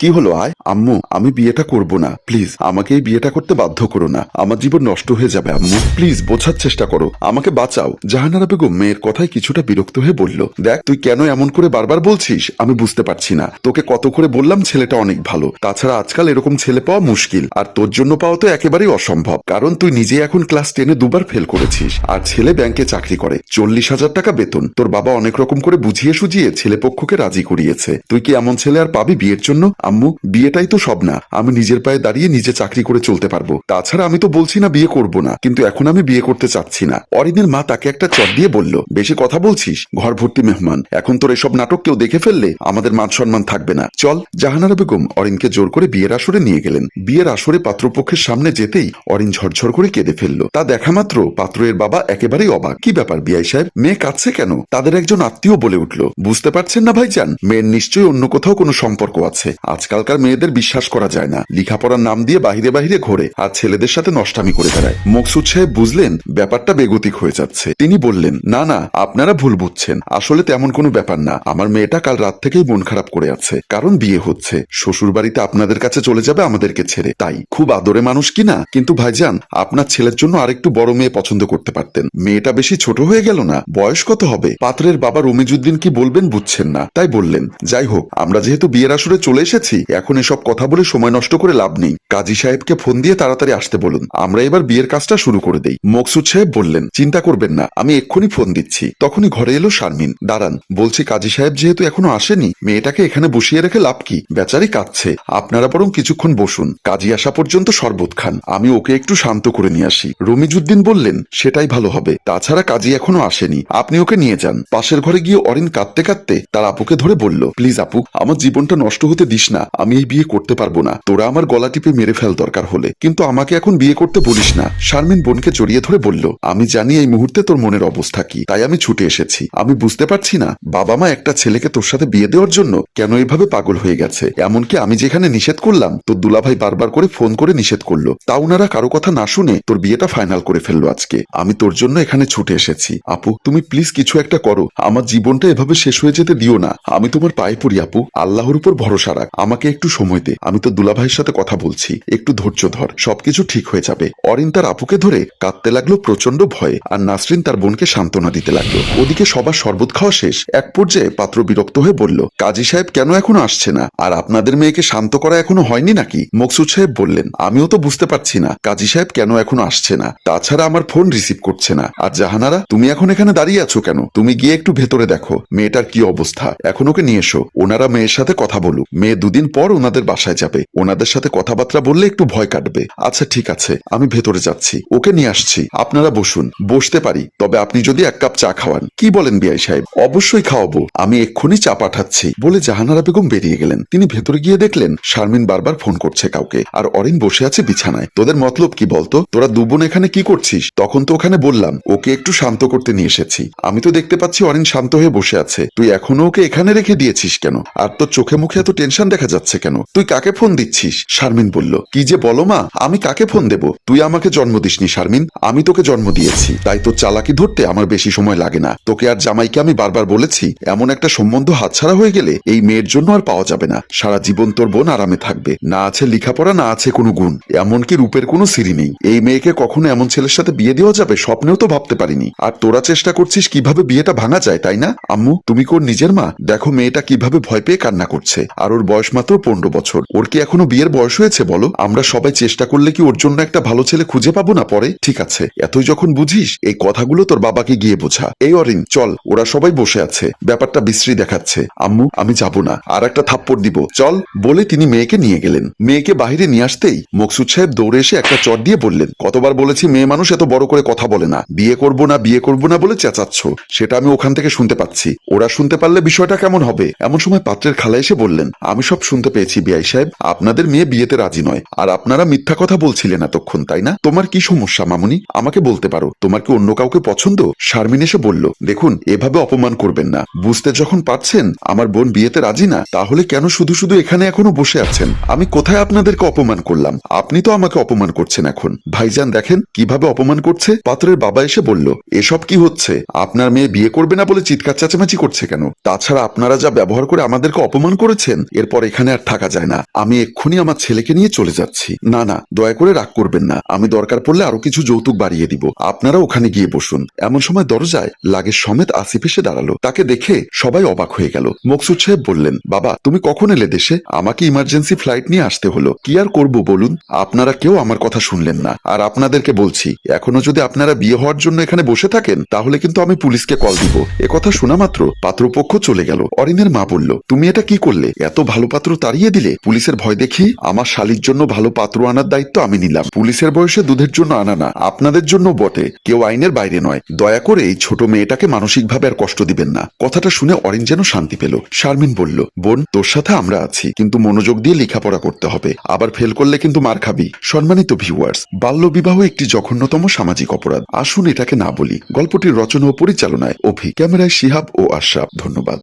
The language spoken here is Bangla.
কি হলো আয়? আম্মু, আমি বিয়েটা করব না। প্লিজ, আমাকে এই বিয়েটা করতে বাধ্য করো না। আমার জীবন নষ্ট হয়ে যাবে, আম্মু। প্লিজ, বোঝার চেষ্টা করো। আমাকে বাঁচাও। জাহানারা বেগম মেয়ের কথায় কিছুটা বিরক্ত হয়ে বলল, দেখ, তুই কেন এমন করে বারবার বলছিস? আমি বুঝতে পারছি না। তোকে কত করে বললাম ছেলেটা অনেক ভালো। তাছাড়া আজকাল এরকম ছেলে পাওয়া মুশকিল। আর তোর জন্য পাওয়া তো একেবারেই অসম্ভব। কারণ তুই নিজে এখন ক্লাস টেনে দুবার ফেল করেছিস। আর ছেলে ব্যাংকে চাকরি করে। চল্লিশ হাজার টাকা বেতন। তোর বাবা অনেক রকম করে বুঝিয়ে সুঝিয়ে ছেলে পক্ষকে রাজি করিয়েছে। তুই কি এমন ছেলে আর পাবি বিয়ের জন্য? আম্মু, বিয়েটাই তো সব না। আমি নিজের পায়ে দাঁড়িয়ে নিজে চাকরি করে চলতে পারব। তাছাড়া আমি তো বলছি না বিয়ে করব না, কিন্তু এখন আমি বিয়ে করতে চাচ্ছি না। অরিনের মা তাকে একটা চট দিয়ে বলল, বেশি কথা বলছিস? ঘর ভর্তি মেহমান। এখন তোর এসব নাটক কেউ দেখে ফেললে আমাদের মান সম্মান থাকবে না। চল, জাহানারা বেগম অরিনকে জোর করে বিয়ের আসরে নিয়ে গেলেন। বিয়ের আসরে পাত্রপক্ষের সামনে যেতেই অরিন ঝরঝর করে কেঁদে ফেলল। তা দেখা মাত্র পাত্রের বাবা একেবারেই অবাক। কি ব্যাপার বিআই সাহেব? মেয়ে কাঁদছে কেন? তাদের একজন আত্মীয় বলে উঠল। বুঝতে পারছেন না ভাইজান? মেয়ের নিশ্চয়ই অন্য কোথাও কোনো সম্পর্ক আছে। আজকালকার মেয়েদের বিশ্বাস করা যায় না। লেখাপড়ার নাম দিয়ে বাহিরে বাহিরে ঘোরে আর ছেলেদের সাথে নষ্টামি করে বেড়ায়। মকসুদ সাহেব বুঝলেন, ব্যাপারটা বেগতিক হয়ে যাচ্ছে। তিনি বললেন, না না, আপনারা ভুল বুঝছেন। আসলে তেমন কোনো ব্যাপার না। আমার মেয়েটা কাল রাত থেকেই মন খারাপ করে আছে। কারণ বিয়ে হচ্ছে। শ্বশুর বাড়িতে আপনাদের কাছে চলে যাবে আমাদেরকে ছেড়ে। তাই খুব আদরে মানুষ কি না? কিন্তু ভাইজান, আপনার ছেলের জন্য আরেকটু বড় মেয়ে পছন্দ করতে পারতেন। মেয়েটা বেশি ছোট হয়ে গেল না? বয়স কত হবে? পাত্রের বাবা রমিজুদ্দিন কি বলবেন বুঝছেন না। তাই বললেন, যাই হোক, আমরা যেহেতু বিয়ের আসরে চলে এসেছি এখন এসব কথা বলে সময় নষ্ট করে লাভ নেই। কাজী সাহেবকে ফোন দিয়ে তাড়াতাড়ি আসতে বলুন। আমরা এবার বিয়ের কাজটা শুরু করে দেই। মকসুদ সাহেব বললেন, চিন্তা করবেন না, আমি এক্ষুনি ফোন দিচ্ছি। তখনই ঘরে এলো শারমিন। দাঁড়ান, বলছি কাজী সাহেব যেহেতু এখনও আসেনি, মেয়েটাকে এখানে বসিয়ে রেখে লাভ কি? বেচারি কাঁদছে। আপনারা বরং কিছুক্ষণ বসুন। কাজী আসা পর্যন্ত শরবত খান। আমি ওকে একটু শান্ত করে নিয়ে আসি। রমিজুদ্দিন বললেন, সেটাই ভালো হবে। তাছাড়া কাজী এখনও আসেনি। আপনি ওকে নিয়ে যান। পাশের ঘরে গিয়ে অরিন কাঁদতে কাঁদতে তার আপুকে ধরে বলল, প্লিজ আপু, আমার জীবনটা নষ্ট হতে দিস না। আমি এই বিয়ে করতে পারব না। তোরা আমার গলা টিপে মেরে ফেল দরকার হলে। কিন্তু আমাকে এখন বিয়ে করতে বলিস না। শারমিন বোনকে জড়িয়ে ধরে বলল, আমি জানি এই মুহূর্তে তোর মনের অবস্থা কি, তাই আমি ছুটে এসেছি। আমি বুঝতে পারছি না, বাবা মা একটা ছেলেকে তোর সাথে বিয়ে দেওয়ার জন্য কেন এভাবে পাগল হয়ে গেছে। এমনকি আমি যেখানে নিষেধ করলাম, তোর দুলাভাই বারবার করে ফোন করে নিষেধ করল। তা ওনারা কারও কথা না শুনে তোর বিয়েটা ফাইনাল করে ফেলল আজকে। আমি তোর জন্য এখানে ছুটে এসেছি। আপু, তুমি প্লিজ কিছু একটা করো। আমার জীবনটা এভাবে শেষ হয়ে যেতে দিও না। আমি তোমার পায়ে পড়ি, আপু। আল্লাহর উপর ভরসা রাখ। আমাকে একটু সময় দে। আমি তো দুলাভাইয়ের সাথে কথা বলছি। একটু ধৈর্য ধর। সবকিছু ঠিক হয়ে যাবে। অরিন তার আপুকে ধরে কাঁদতে লাগল প্রচণ্ড ভয়ে আর নাসরিন তার বোনকে সান্ত্বনা দিতে লাগল। ওদিকে সবার শরবত খাওয়া শেষ। এক পর্যায়ে পাত্র বিরক্ত হয়ে বলল, কাজী সাহেব কেন এখনও আসছে না? আর আপনাদের মেয়েকে শান্ত করা এখনও হয়নি নাকি? মকসুদ সাহেব বললেন, আমিও তো বুঝতে পারছি না। কাজী সাহেব কেন এখনও আসছে না? তাছাড়া আমার ফোন রিসিভ করছে না। আর জাহানারা, তুমি এখন এখানে দাঁড়িয়ে আছো কেন? তুমি গিয়ে একটু ভেতরে দেখো। মেয়েটার কি অবস্থা? এখন ওকে নিয়ে এসো। ওনারা মেয়ের সাথে কথা বলুক। মেয়ে দুদিন পর ওনাদের বাসায় যাবে। ওনাদের সাথে কথাবার্তা বললে একটু ভয় কাটবে। আচ্ছা ঠিক আছে, আমি ভেতরে যাচ্ছি। ওকে নিয়ে আসছি। আপনারা বসুন। বসতে পারি। তবে আপনি যদি এক কাপ চা খাওয়ান। কি বলেন বিআই সাহেব? অবশ্যই খাওয়াবো। আমি এক্ষুনি চা পাঠাচ্ছি। বলে জাহানারা বেগম বেরিয়ে গেলেন। তিনি ভেতরে গিয়ে দেখলেন, শারমিন বারবার ফোন করছে কাউকে। আর অরিন বসে আছে বিছানায়। তোদের মতলব কি বলতো? তোরা দুবোন এখানে কি করছিস? তখন তো ওখানে বললাম, ওকে একটু শান্ত করতে নিয়ে এসেছি। আমি তো দেখতে পাচ্ছি অরিন শান্ত হয়ে বসে আছে। তুই এখনও ওকে এখানে রেখে দিয়েছিস কেন? আর তোর চোখে মুখে এত টেনশন দেখা যাচ্ছে কেন? তুই কাকে ফোন দিচ্ছিস? শারমিন বলল, কি যে বলো মা, আমি কাকে ফোন দেব? তুই আমাকে জন্ম দিসনি, শারমিন। আমি তোকে জন্ম দিয়েছি। তাই তোর চালাকি ধরতে আমার বেশি সময় লাগে না। তোকে আর জামাইকে আমি বারবার বলেছি, এমন একটা সম্বন্ধ হাতছাড়া হয়ে গেলে এই মেয়ের জন্য আর পাওয়া যাবে না। সারা জীবন তোর বোন আরামে থাকবে। না আছে লেখাপড়া, না আছে কোনো গুণ। এমনকি রূপের কোনো সিঁড়ি নেই। এই মেয়েকে কখনো এমন ছেলের সাথে বিয়ে দেওয়া যাবে স্বপ্নেও তো ভাবতে পারিনি। আর তোরা চেষ্টা করছিস কীভাবে বিয়েটা ভাঙা যায়, তাই না? আম্মু, তুমি কোর নিজের মা? দেখো মেয়েটা কীভাবে ভয় পেয়ে কান্না করছে। আর ওর বয়স মাত্র পনেরো বছর। ওর কি এখনও বিয়ের বয়স হয়েছে বলো? আমরা সবাই চেষ্টা করলে কি ওর জন্য একটা ভালো ছেলে খুঁজে পাবো না পরে? ঠিক আছে। এতই যখন বুঝিস, এই কথাগুলো তোর বাবাকে গিয়ে বোঝা। এই অরিন, চল, ওরা সবাই বসে আছে। ব্যাপারটা বিশ্রী দেখাচ্ছে। আম্মু, আমি যাব না। আর একটা থাপ্পড় দিব। চল, বলে তিনি মেয়েকে নিয়ে গেলেন। মেয়েকে বাহিরে নিয়ে আসতেই মকসুদ সাহেব দৌড়ে এসে একটা চট দিয়ে বললেন, কতবার বলেছি মেয়ে মানুষ এত বড় করে কথা বলে না। বিয়ে করব না, বিয়ে করব না বলে চেঁচাচ্ছ। সেটা আমি ওখান থেকে শুনতে পাচ্ছি। ওরা শুনতে পারলে বিষয়টা কেমন হবে? এমন সময় পাত্রের খালা এসে বললেন, আমি সব শুনতে পেয়েছি, বিআই সাহেব। আপনাদের মেয়ে বিয়েতে রাজি নয়। আর আপনারা মিথ্যা কথা বলছিলেন এতক্ষণ, তাই না? তোমার কি সমস্যা, মামুনি? আমাকে বলতে পারো। তোমার কি অন্য কাউকে পছন্দ? শারমিন এসে বলল, দেখুন, এভাবে অপমান করবেন না। বুঝতে যখন পারছেন আমার বোন বিয়েতে রাজি না, তাহলে কেন শুধু শুধু এখানে এখনও বসে আছেন? আমি কোথায় আপনাদেরকে অপমান করলাম? আপনি তো আমাকে অপমান করছেন এখন। ভাইজান, দেখেন কীভাবে অপমান করছে। পাত্রের বাবা এসে বলল, এসব কি হচ্ছে? আপনার মেয়ে বিয়ে করবে না বলে চিৎকার চেঁচামেচি করছে কেন? তাছাড়া আপনারা যা ব্যবহার করে আমাদেরকে অপমান করেছেন, এরপর এখানে আর থাকা যায় না। আমি এক্ষুনি আমার ছেলেকে নিয়ে চলে যাচ্ছি। না না, দয়া করে রাগ করবেন না। আমি দরকার পড়লে আরও কিছু যৌতুক বাড়িয়ে দিব। আপনারা ওখানে গিয়ে বসুন। এমন সময় দরজায় লাগেজ সমেত আসিফ এসে দাঁড়াল। তাকে দেখে সবাই অবাক হয়ে গেল। মকসুদ সাহেব বললেন, বাবা, তুমি কখন এলে দেশে? আমাকে ইমার্জেন্সি ফ্লাইট নিয়ে আসতে হলো। কি আর করব বলুন? আপনারা কেউ আমার কথা শুনলেন না। আর আপনাদেরকে বলছি, এখনও যদি আপনারা বিয়ে হওয়ার জন্য এখানে বসে থাকেন, তাহলে কিন্তু আমি পুলিশকে কল দিব। কথা শোনা মাত্র পাত্রপক্ষ চলে গেল। অরিনের মা বলল, তুমি এটা কি করলে? এত ভালো পাত্র তাড়িয়ে দিলে? পুলিশের ভয় দেখি? আমার শালির জন্য ভালো পাত্র আনার দায়িত্ব আমি নিলাম। পুলিশের বয়সে দুধের জন্য আনা না, আপনাদের জন্য বটে। কেউ আইনের বাইরে নয়। দয়া করে এই ছোট মেয়েটাকে মানসিকভাবে আর কষ্ট দিবেন না। কথাটা শুনে অরিন যেন শান্তি পেল। শারমিন বলল, বোন, তোর সাথে আমরা আছি, কিন্তু মনোযোগ দিয়ে লেখাপড়া করতে হবে। আবার ফেল করলে কিন্তু মার খাবি। সম্মানিত ভিউয়ার্স বাল্য বিবাহ একটি জঘন্যতম সামাজিক অপরাধ। আসুন এটাকে না বলি। গল্পটির রচনা ও পরিচালনায় অভি, ক্যামেরায় শিহাব ও আশরাফ। ধন্যবাদ।